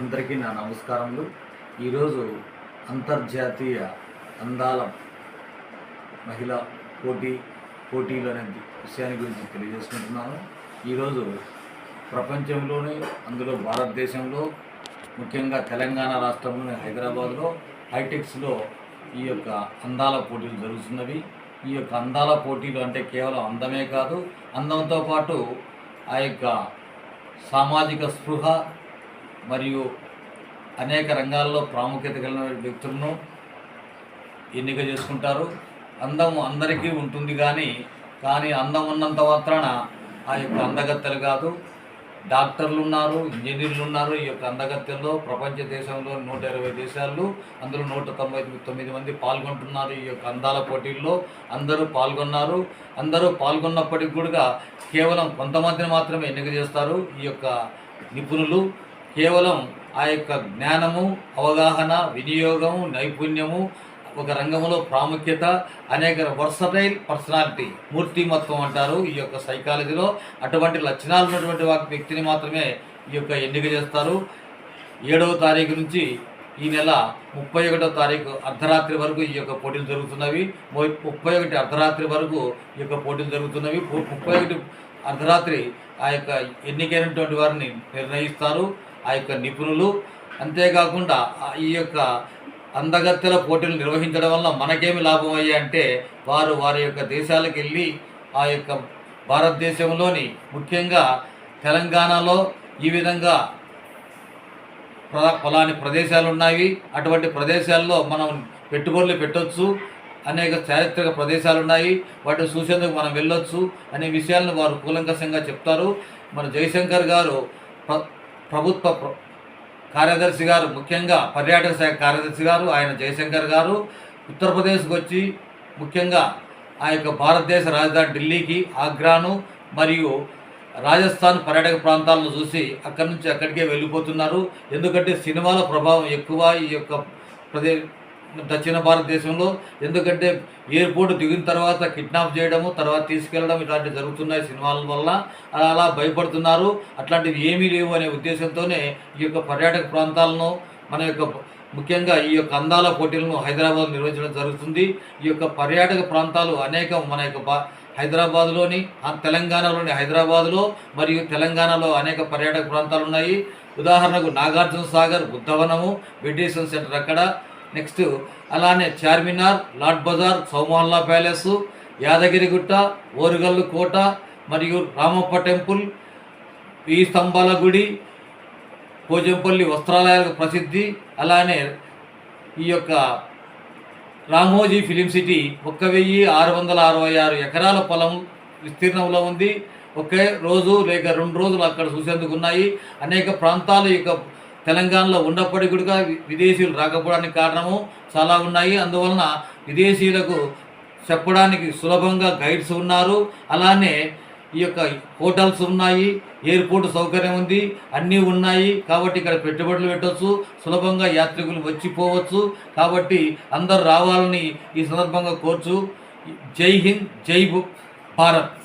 అందరికీ నా నమస్కారములు. ఈరోజు అంతర్జాతీయ అందాల మహిళా పోటీ పోటీలు అనే విషయాన్ని గురించి తెలియజేసుకుంటున్నాను. ఈరోజు ప్రపంచంలోనే అందులో భారతదేశంలో ముఖ్యంగా తెలంగాణ రాష్ట్రంలోని హైదరాబాద్లో హైటెక్స్లో ఈ యొక్క అందాల పోటీలు జరుగుతున్నవి. ఈ యొక్క అందాల పోటీలు అంటే కేవలం అందమే కాదు అందంతో పాటు ఆ యొక్క సామాజిక స్పృహ మరియు అనేక రంగాల్లో ప్రాముఖ్యత కలిగిన వ్యక్తులను ఎన్నిక చేసుకుంటారు. అందం అందరికీ ఉంటుంది కానీ కానీ అందం ఉన్నంత మాత్రాన ఆ యొక్క అందగత్తెలు కాదు. డాక్టర్లు ఉన్నారు ఇంజనీర్లు ఉన్నారు ఈ యొక్క అందగత్తెల్లో ప్రపంచ దేశంలో నూట ఇరవై దేశాలు అందులో నూట తొంభై తొమ్మిది మంది పాల్గొంటున్నారు ఈ యొక్క అందాల పోటీల్లో. అందరూ పాల్గొన్నారు. అందరూ పాల్గొన్నప్పటికి కూడా కేవలం కొంతమందిని మాత్రమే ఎన్నిక చేస్తారు. ఈ యొక్క నిపుణులు కేవలం ఆ యొక్క జ్ఞానము అవగాహన వినియోగము నైపుణ్యము ఒక రంగంలో ప్రాముఖ్యత అనేక వర్సటైల్ పర్సనాలిటీ మూర్తిమత్వం అంటారు ఈ యొక్క సైకాలజీలో అటువంటి లక్షణాలు ఉన్నటువంటి వ్యక్తిని మాత్రమే ఈ యొక్క ఎన్నిక చేస్తారు. ఏడవ తారీఖు నుంచి ఈ నెల ముప్పై ఒకటో తారీఖు అర్ధరాత్రి వరకు ఈ యొక్క పోటీలు జరుగుతున్నవి. ముప్పై ఒకటి అర్ధరాత్రి వరకు ఈ యొక్క పోటీలు జరుగుతున్నవి. ముప్పై ఒకటి అర్ధరాత్రి ఆ యొక్క ఎన్నికైనటువంటి వారిని నిర్ణయిస్తారు. ఆ యొక్క నిపుణులు. అంతేకాకుండా ఈ యొక్క అందగత్తెల పోటీలు నిర్వహించడం వల్ల మనకేమి లాభం అయ్యాయి అంటే వారు వారి యొక్క దేశాలకు వెళ్ళి ఆ యొక్క భారతదేశంలోని ముఖ్యంగా తెలంగాణలో ఈ విధంగా ప్ర ఫలాని ప్రదేశాలు ఉన్నాయి అటువంటి ప్రదేశాల్లో మనం పెట్టుబడులు పెట్టొచ్చు. అనేక చారిత్రక ప్రదేశాలు ఉన్నాయి వాటిని చూసేందుకు మనం వెళ్ళొచ్చు అనే విషయాలను వారు కూలంకషంగా చెప్తారు. మన జయశంకర్ గారు ప్రభుత్వ కార్యదర్శి గారు ముఖ్యంగా పర్యాటక శాఖ కార్యదర్శి గారు ఆయన జయశంకర్ గారు ఉత్తరప్రదేశ్కి వచ్చి ముఖ్యంగా ఆ యొక్క భారతదేశ రాజధాని ఢిల్లీకి ఆగ్రాను మరియు రాజస్థాన్ పర్యాటక ప్రాంతాలను చూసి అక్కడి నుంచి అక్కడికే వెళ్ళిపోతున్నారు. ఎందుకంటే సినిమాల ప్రభావం ఎక్కువ ఈ యొక్క ప్రదే దక్షిణ భారతదేశంలో. ఎందుకంటే ఎయిర్పోర్ట్ దిగిన తర్వాత కిడ్నాప్ చేయడము తర్వాత తీసుకెళ్ళడం ఇలాంటివి జరుగుతున్నాయి సినిమాల వల్ల. అలా భయపడుతున్నారు. అట్లాంటివి ఏమీ లేవు అనే ఉద్దేశంతోనే ఈ యొక్క పర్యాటక ప్రాంతాలను మన యొక్క ముఖ్యంగా ఈ యొక్క అందాల పోటీలను హైదరాబాద్ నిర్వహించడం జరుగుతుంది. ఈ యొక్క పర్యాటక ప్రాంతాలు అనేకం మన యొక్క బా హైదరాబాద్లోని తెలంగాణలోని హైదరాబాద్లో మరియు తెలంగాణలో అనేక పర్యాటక ప్రాంతాలు ఉన్నాయి ఉదాహరణకు నాగార్జున సాగర్ బుద్ధవనము మెడిటేషన్ సెంటర్ అక్కడ. నెక్స్ట్ అలానే చార్మినార్ లాడ్ బజార్ సౌమహల్లా ప్యాలెస్ యాదగిరిగుట్ట ఓరుగల్లు కోట మరియు రామప్ప టెంపుల్ ఈ స్తంభాల గుడి పోజంపల్లి వస్త్రాలయాలకు ప్రసిద్ధి. అలానే ఈ యొక్క రామోజీ ఫిలిం సిటీ ఒక్క వెయ్యి ఆరు వందల అరవై ఆరు ఎకరాల పొలం విస్తీర్ణంలో ఉంది. ఒకే రోజు లేక రెండు రోజులు అక్కడ చూసేందుకు ఉన్నాయి. అనేక ప్రాంతాలు ఈ యొక్క తెలంగాణలో ఉన్నప్పటికీ కూడా విదేశీయులు రాకపోవడానికి కారణము చాలా ఉన్నాయి. అందువలన విదేశీయులకు చెప్పడానికి సులభంగా గైడ్స్ ఉన్నారు. అలానే ఈ యొక్క హోటల్స్ ఉన్నాయి ఎయిర్పోర్ట్ సౌకర్యం ఉంది అన్నీ ఉన్నాయి. కాబట్టి ఇక్కడ పెట్టుబడులు పెట్టవచ్చు సులభంగా యాత్రికులు వచ్చిపోవచ్చు. కాబట్టి అందరు రావాలని ఈ సందర్భంగా కోర్చు. జై హింద్ జై భారత్.